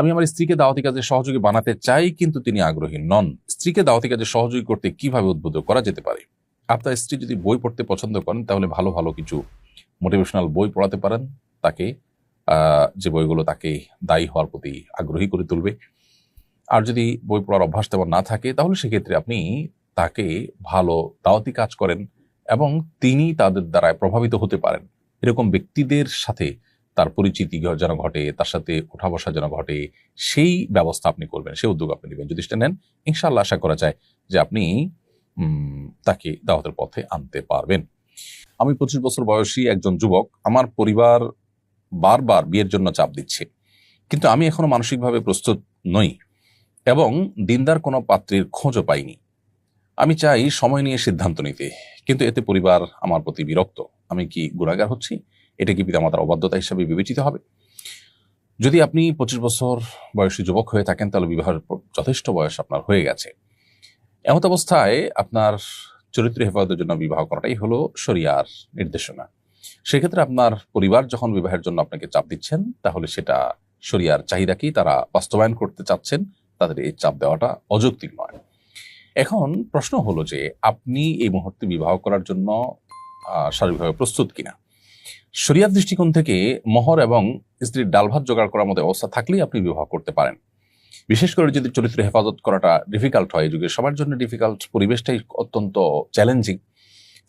আমি আমার স্ত্রীকে দাওয়াতি কাজে সহযোগী বানাতে চাই, কিন্তু তিনি আগ্রহী নন। স্ত্রীকে দাওয়াতি কাজে সহযোগী করতে কীভাবে উদ্বুদ্ধ করা যেতে পারে? আপনার স্ত্রী যদি বই পড়তে পছন্দ করেন, তাহলে ভালো ভালো কিছু মোটিভেশনাল বই পড়াতে পারেন। তাকে যে বইগুলো তাকে দায়ী হওয়ার প্রতি আগ্রহী করে তুলবে। আর যদি বই পড়ার অভ্যাস তেমন না থাকে, তাহলে সেক্ষেত্রে আপনি তাকে ভালো দাওয়াতি কাজ করেন এবং তিনি তাদের দ্বারা প্রভাবিত হতে পারেন। এরকম ব্যক্তিদের সাথে তার পরিচিতি যেন ঘটে, তার সাথে ওঠা বসা যেন ঘটে, সেই ব্যবস্থা আপনি করবেন, সেই উদ্যোগ আপনি নেবেন। যদি সেটা নেন ইনশাল্লাহ আশা করা যায় যে আপনি তাকে দাওয়াতের পথে আনতে পারবেন। আমি পঁচিশ বছর বয়সী একজন যুবক, আমার পরিবার বারবার বিয়ের জন্য চাপ দিচ্ছে। কিন্তু আমি এখনও মানসিকভাবে প্রস্তুত নই এবং দিনদার কোনো পাত্রীর খোঁজও পাইনি। আমি চাই সময় নিয়ে সিদ্ধান্ত নিতে, কিন্তু এতে পরিবার আমার প্রতি বিরক্ত। আমি কি গুণাগার হচ্ছি? এটা কি পিতামাতার অবাধ্যতা হিসাবে বিবেচিত হবে? যদি আপনি পঁচিশ বছর বয়সী যুবক হয়ে থাকেন, তাহলে বিবাহের যথেষ্ট বয়স আপনার হয়ে গেছে। এমত অবস্থায় আপনার চরিত্র হেফাজতের জন্য বিবাহ করাটাই হলো শরিয়ার নির্দেশনা। সেক্ষেত্রে আপনার পরিবার যখন বিবাহের জন্য আপনাকে চাপ দিচ্ছেন, তাহলে সেটা শরিয়ার চাহিদাকেই তারা বাস্তবায়ন করতে চাচ্ছেন, তাদের এই চাপ দেওয়াটা অযৌক্তিক নয়। এখন প্রশ্ন হলো যে, আপনি এই মুহূর্তে বিবাহ করার জন্য শারীরিকভাবে প্রস্তুত কিনা? শরিয়ার দৃষ্টিকোণ থেকে মহর এবং স্ত্রীর ডাল ভাত জোগাড় করার মতো অবস্থা থাকলেই আপনি বিবাহ করতে পারেন। বিশেষ করে যদি চরিত্র হেফাজত করাটা ডিফিকাল্ট হয় যুগে সবার জন্য ডিফিকাল্ট পরিবেশটাই অত্যন্ত চ্যালেঞ্জিং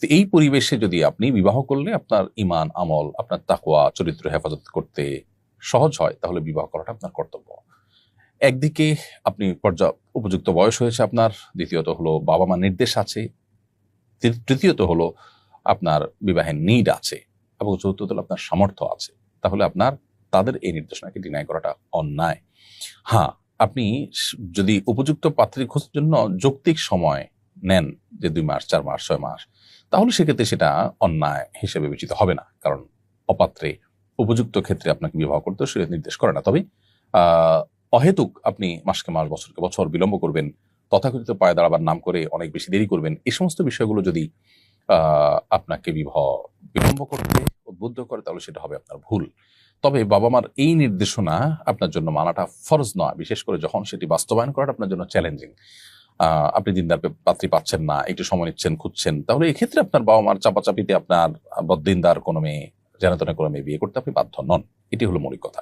তো এই পরিবেশে যদি আপনি বিবাহ করলে আপনার ইমান আমল, আপনার তাকওয়া, চরিত্র হেফাজত করতে সহজ হয়, তাহলে বিবাহ করাটা আপনার কর্তব্য। একদিকে আপনি পর্যা উপযুক্ত বয়স হয়েছে আপনার, দ্বিতীয়ত হলো বাবা মা নির্দেশ আছে তৃতীয়ত হলো আপনার বিবাহের নিড আছে। এবং চতুর্থ হলো আপনার সামর্থ্য আছে, তাহলে আপনার, তাদের এই নির্দেশনাকে ডিনাই করাটা অন্যায়। হ্যাঁ আপনি যদি উপযুক্ত পাত্রী খোঁজার জন্য যৌক্তিক সময় নেন, যে দুই মাস, চার মাস, ছয় মাস, তাহলে সেক্ষেত্রে সেটা অন্যায় হিসেবে বিবেচিত হবে না। কারণ অপাত্রে উপযুক্ত ক্ষেত্রে আপনাকে বিবাহ করতে সে নির্দেশ করে না। তবে অহেতুক আপনি মাসকে মাস, বছরকে বছর বিলম্ব করবেন, তথাকথিত পায়ে দাঁড়াবার নাম করে অনেক বেশি দেরি করবেন এই সমস্ত বিষয়গুলো যদি আপনাকে বিবাহ, বিলম্ব করতে উদ্বুদ্ধ করে, তাহলে সেটা হবে আপনার ভুল। তবে বাবা মার এই নির্দেশনা আপনার জন্য মানাটা ফরজ নয়, বিশেষ করে যখন সেটি বাস্তবায়ন করাটা আপনার জন্য চ্যালেঞ্জিং আপনি দিনদার পাত্রী পাচ্ছেন না, একটু সময় নিচ্ছেন, খুঁজছেন, তাহলে এক্ষেত্রে আপনার বাবা মার চাপাচাপিতে আপনার বদিনদার কোনো মেয়ে জেনাতনে কোনো মেয়ে বিয়ে করতে আপনি বাধ্য নন। এটি হলো মৌলিক কথা।